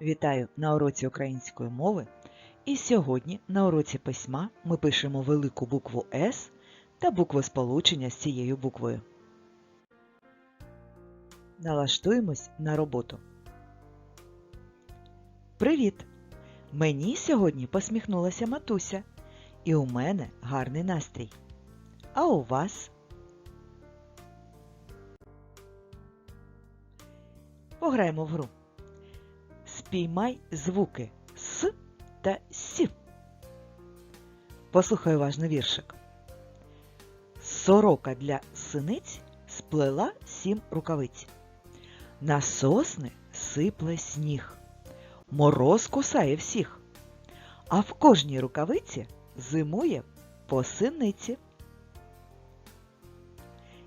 Вітаю на уроці української мови. І сьогодні на уроці письма ми пишемо велику букву С та букву сполучення з цією буквою. Налаштуємось на роботу. Привіт! Мені сьогодні посміхнулася матуся, і у мене гарний настрій. А у вас? Пограємо в гру. Спіймай звуки С та С. Послухай уважно віршик. Сорока для синиць сплела сім рукавиць. На сосни сипле сніг. Мороз кусає всіх. А в кожній рукавиці зимує по синиці.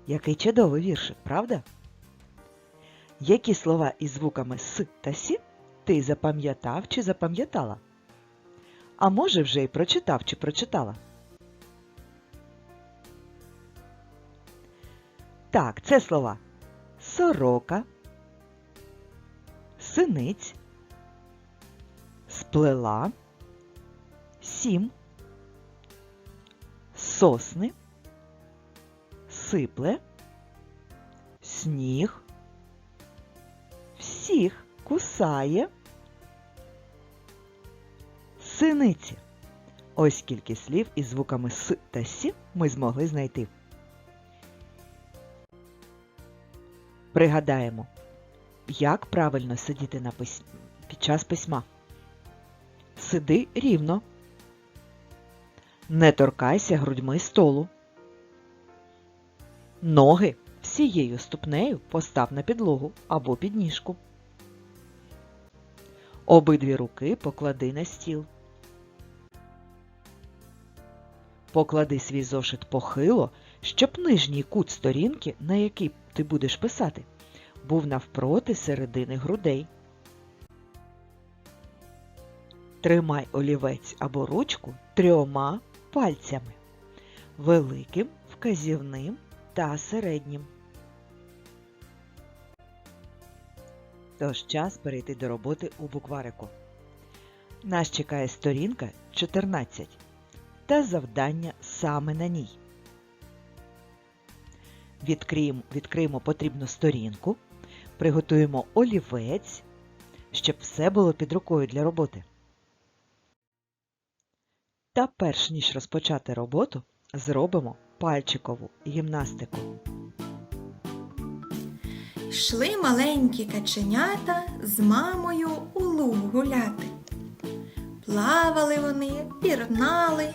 Який чудовий віршик, правда? Які слова із звуками С та Сі ти запам'ятав чи запам'ятала? А може вже й прочитав чи прочитала? Так, це слова. Сорока, синиць, сплела, сім, сосни, сипле, сніг, всіх кусає, синиці. Ось скільки слів із звуками С та Сі ми змогли знайти. Пригадаємо, як правильно сидіти на пис... під час письма. Сиди рівно. Не торкайся грудьми столу. Ноги всією ступнею постав на підлогу або підніжку. Обидві руки поклади на стіл. Поклади свій зошит похило, щоб нижній кут сторінки, на який ти будеш писати, був навпроти середини грудей. Тримай олівець або ручку трьома пальцями великим, вказівним та середнім. Тож час перейти до роботи у букварику. Нас чекає сторінка 14 та завдання саме на ній. Відкриємо, відкриємо потрібну сторінку, приготуємо олівець, щоб все було під рукою для роботи. Та перш ніж розпочати роботу, зробимо пальчикову гімнастику. Йшли маленькі каченята з мамою у луг гуляти. Плавали вони, пірнали,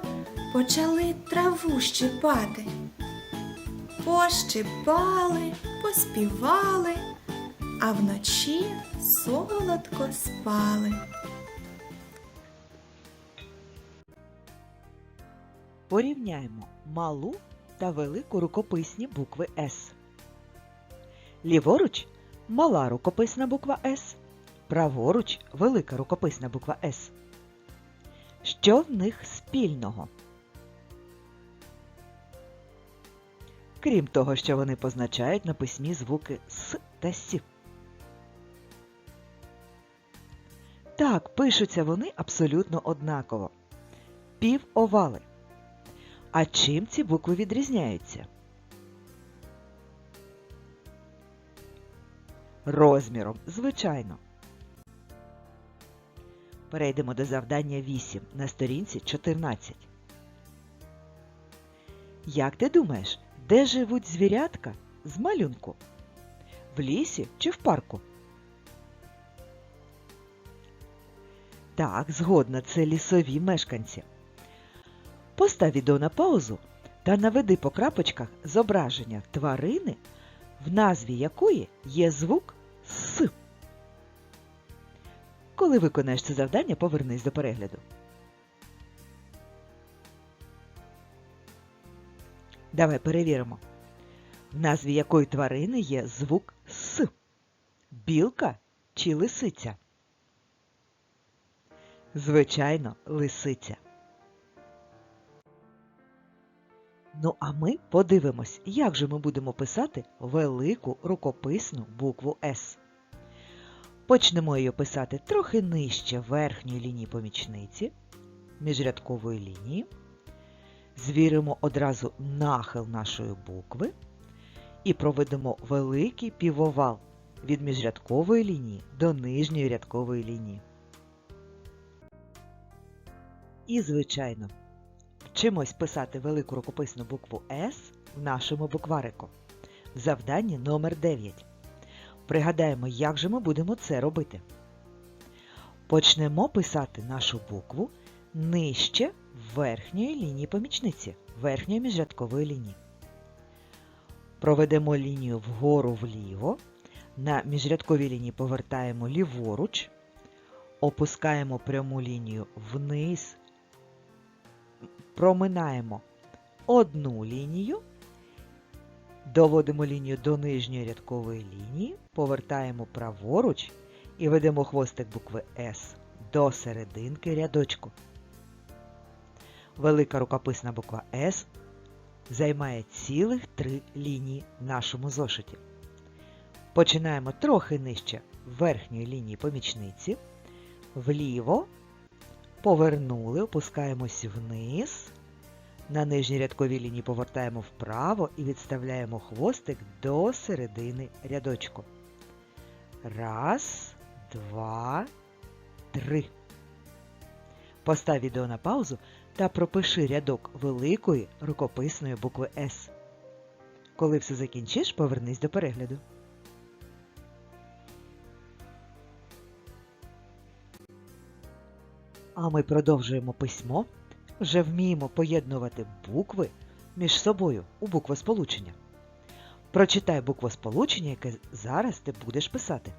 почали траву щипати. Пощипали, поспівали, а вночі солодко спали. Порівняємо малу та велику рукописні букви С. Ліворуч мала рукописна буква С, праворуч велика рукописна буква С. Що в них спільного? Крім того, що вони позначають на письмі звуки С та С. Так, пишуться вони абсолютно однаково. Півовали. А чим ці букви відрізняються? Розміром, звичайно. Перейдемо до завдання 8 на сторінці 14. Як ти думаєш, де живуть звірятка з малюнку? В лісі чи в парку? Так, згодна, це лісові мешканці. Постав відео на паузу та наведи по крапочках зображення тварини, в назві якої є звук С. Коли виконаєш це завдання, повернись до перегляду. Давай перевіримо. В назві якої тварини є звук С. Білка чи лисиця? Звичайно, лисиця. Ну, а ми подивимось, як же ми будемо писати велику рукописну букву С. Почнемо її писати трохи нижче верхньої лінії помічниці, міжрядкової лінії. Звіримо одразу нахил нашої букви і проведемо великий півовал від міжрядкової лінії до нижньої рядкової лінії. І, звичайно, вчимось писати велику рукописну букву С в нашому букварику. В завданні номер 9. Пригадаємо, як же ми будемо це робити. Почнемо писати нашу букву нижче верхньої лінії помічниці, верхньої міжрядкової лінії. Проведемо лінію вгору вліво. На міжрядковій лінії повертаємо ліворуч, опускаємо пряму лінію вниз, проминаємо одну лінію, доводимо лінію до нижньої рядкової лінії, повертаємо праворуч і ведемо хвостик букви С до серединки рядочку. Велика рукописна буква С займає цілих три лінії в нашому зошиті. Починаємо трохи нижче верхньої лінії помічниці, вліво, повернули, опускаємось вниз, на нижній рядковій лінії повертаємо вправо і відставляємо хвостик до середини рядочку. Раз, два, три. Постав відео на паузу та пропиши рядок великої рукописної букви С. Коли все закінчиш, повернись до перегляду. А ми продовжуємо письмо. Вже вміємо поєднувати букви між собою у буквосполучення. Прочитай буквосполучення, яке зараз ти будеш писати.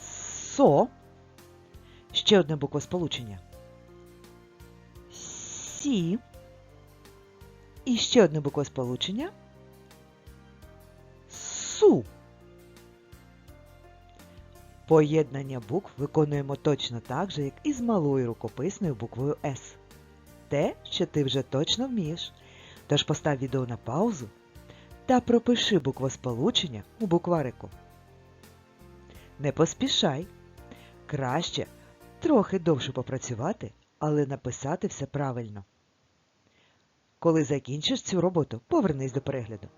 Со. Ще одне буквосполучення. Сі. І ще одне буквосполучення. Су. Поєднання букв виконуємо точно так же, як і з малою рукописною буквою С. Те, що ти вже точно вмієш. Тож постав відео на паузу та пропиши буквосполучення у букварику. Не поспішай. Краще трохи довше попрацювати, але написати все правильно. Коли закінчиш цю роботу, повернись до перегляду.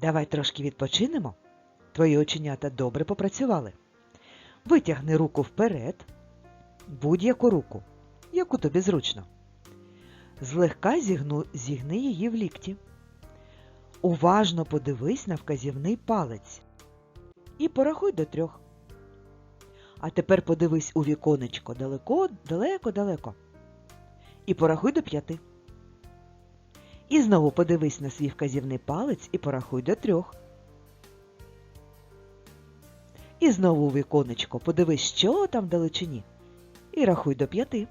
Давай трошки відпочинемо. Твої оченята добре попрацювали. Витягни руку вперед, будь-яку руку, яку тобі зручно. Злегка зігну, зігни її в лікті. Уважно подивись на вказівний палець і порахуй до трьох. А тепер подивись у віконечко далеко, далеко, далеко. І порахуй до п'яти. І знову подивись на свій вказівний палець і порахуй до трьох. І знову у віконечко подивись, що там вдалечині, і рахуй до п'яти.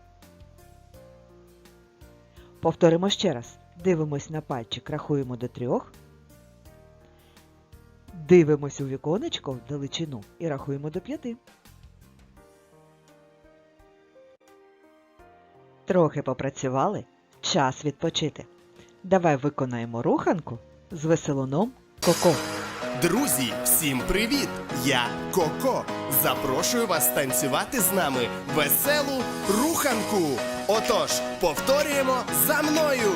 Повторимо ще раз. Дивимось на пальчик, рахуємо до трьох. Дивимось у віконечко вдалечину і рахуємо до п'яти. Трохи попрацювали. Час відпочити. Давай виконаємо руханку з веселуном Коко. Друзі, всім привіт! Я Коко. Запрошую вас танцювати з нами веселу руханку. Отож, повторюємо за мною.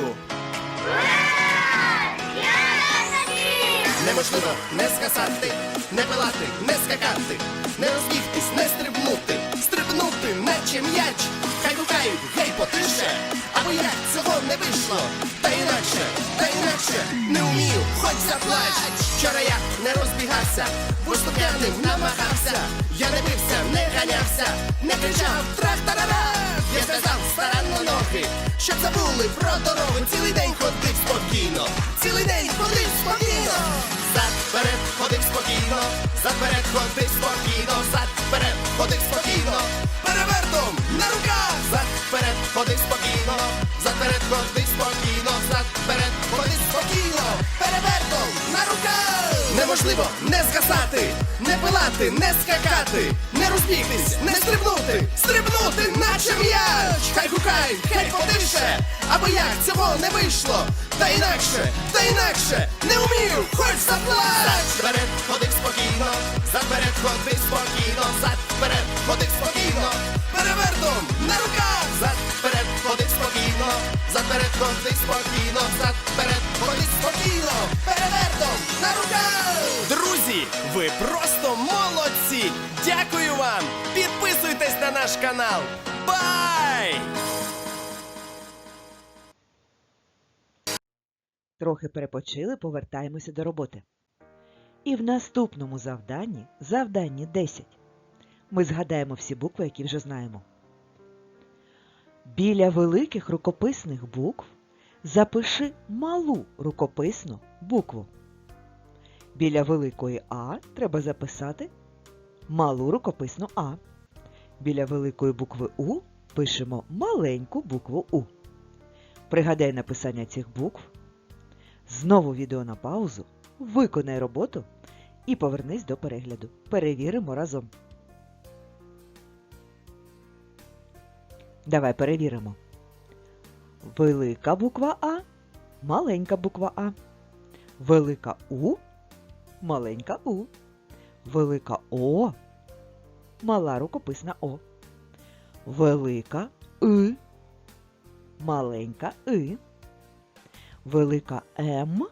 Неможливо не скасати, не пилати, не скакати, не розбігтись, не стрибнути, стрибнути, наче м'яч, хай гукають, гей, потише, або як цього не вийшло, та інакше, та інакше, не вмію, хоч заплач. Вчора я не розбігався, виступ'яним намагався, я не бився, не ганявся, не кричав трах-тарара. Я зв'язав старанно ноги, щоб забули про дорогу. Цілий день ходив спокійно, цілий день ходив спокійно. Зад вперед ходив спокійно, зад вперед ходив спокійно, зад вперед ходив спокійно, перевертом на руках, зад вперед ходив спокійно, зад вперед ходив спокійно, зад вперед ходив спокійно, перевертом на руках. Неможливо не згасати, не пилати, не скакати, не розбігтись, не стрибнути, стрибнути, наче м'яч. Хай гукай, хай потише, або як цього не вийшло. Та інакше, та інакше, не вмію, хоч заплач. Вперед ходив спокійно, зад вперед ходив спокійно, зад вперед ходив спокійно, перевертом на руках, зад вперед ходив спокійно, зад вперед ходив спокійно, перевертом на руках. Друзі, ви просто молодці! Дякую вам! Підписуйтесь на наш канал! Бай! Трохи перепочили, повертаємося до роботи. І в наступному завданні, завданні 10, ми згадаємо всі букви, які вже знаємо. Біля великих рукописних букв запиши малу рукописну букву. Біля великої А треба записати малу рукописну А. Біля великої букви У пишемо маленьку букву У. Пригадай написання цих букв. Знову відео на паузу, виконай роботу і повернись до перегляду. Перевіримо разом. Давай перевіримо. Велика буква А, маленька буква А. Велика У, маленька У. Велика О, мала рукописна О. Велика И, маленька И. Велика М,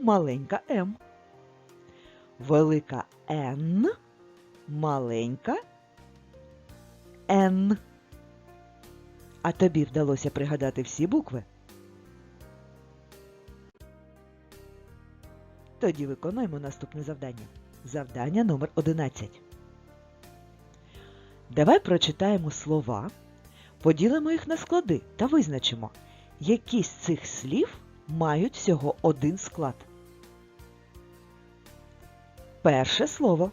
маленька М. Велика Н, маленька Н. А тобі вдалося пригадати всі букви? Тоді виконуємо наступне завдання. Завдання номер 11. Давай прочитаємо слова, поділимо їх на склади та визначимо, які з цих слів мають всього один склад. Перше слово.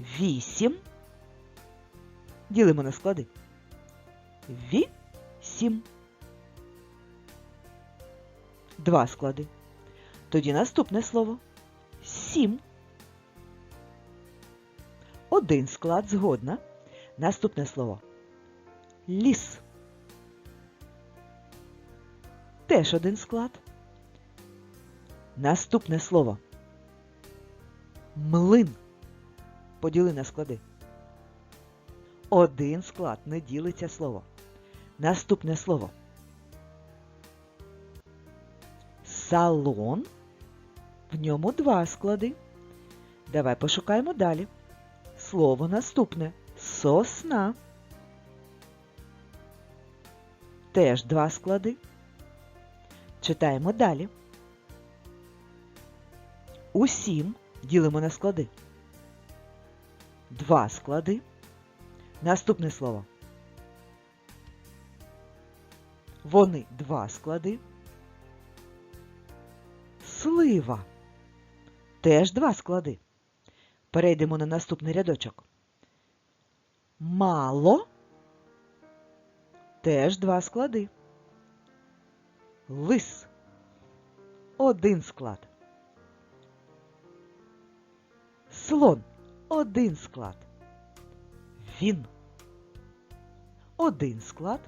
Вісім. Ділимо на склади. Вісім. Два склади. Тоді наступне слово. Сім. Один склад згодна. Наступне слово. Ліс. Теж один склад. Наступне слово. Млин. Поділи на склади. Один склад не ділиться слово. Наступне слово. Салон. В ньому два склади. Давай пошукаємо далі. Слово наступне. Сосна. Теж два склади. Читаємо далі. Усім ділимо на склади. Два склади. Наступне слово. Вони два склади. Слива. Теж два склади. Перейдемо на наступний рядочок. Мало. Теж два склади. Лис. Один склад. Слон. Один склад. Він. Один склад.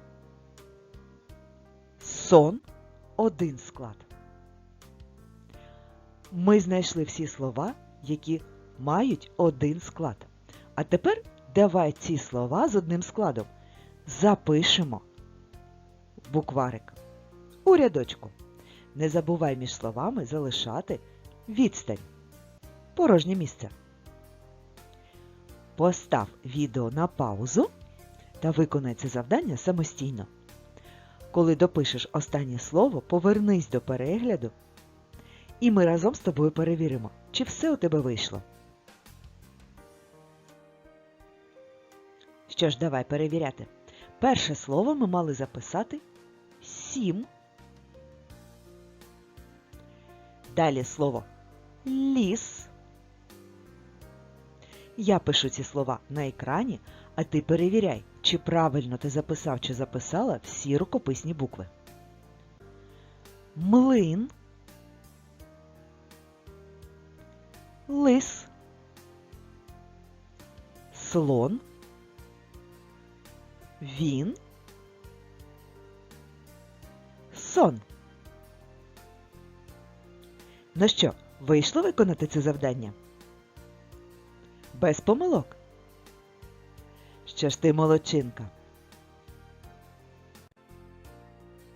Сон. Один склад. Ми знайшли всі слова, які мають один склад. А тепер давай ці слова з одним складом запишемо букварик у рядочку. Не забувай між словами залишати відстань. Порожнє місце. Постав відео на паузу та виконай це завдання самостійно. Коли допишеш останнє слово, повернись до перегляду, і ми разом з тобою перевіримо, чи все у тебе вийшло. Що ж, давай перевіряти. Перше слово ми мали записати сім. Далі слово ліс. Я пишу ці слова на екрані, а ти перевіряй, чи правильно ти записав чи записала всі рукописні букви. Млин. Лис. Слон. Він. Сон. Ну що, вийшло виконати це завдання? Без помилок. Що молодчинка?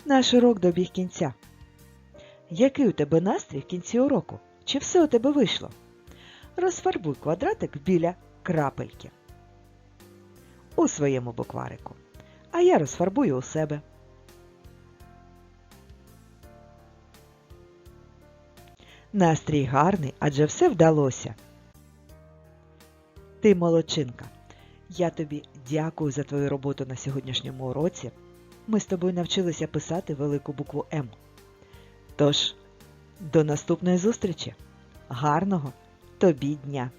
Наш урок добіг кінця. Який у тебе настрій в кінці уроку? Чи все у тебе вийшло? Розфарбуй квадратик біля крапельки у своєму букварику. А я розфарбую у себе. Настрій гарний, адже все вдалося. Ти молодчинка. Я тобі дякую за твою роботу на сьогоднішньому уроці. Ми з тобою навчилися писати велику букву М. Тож, до наступної зустрічі. Гарного тобі дня!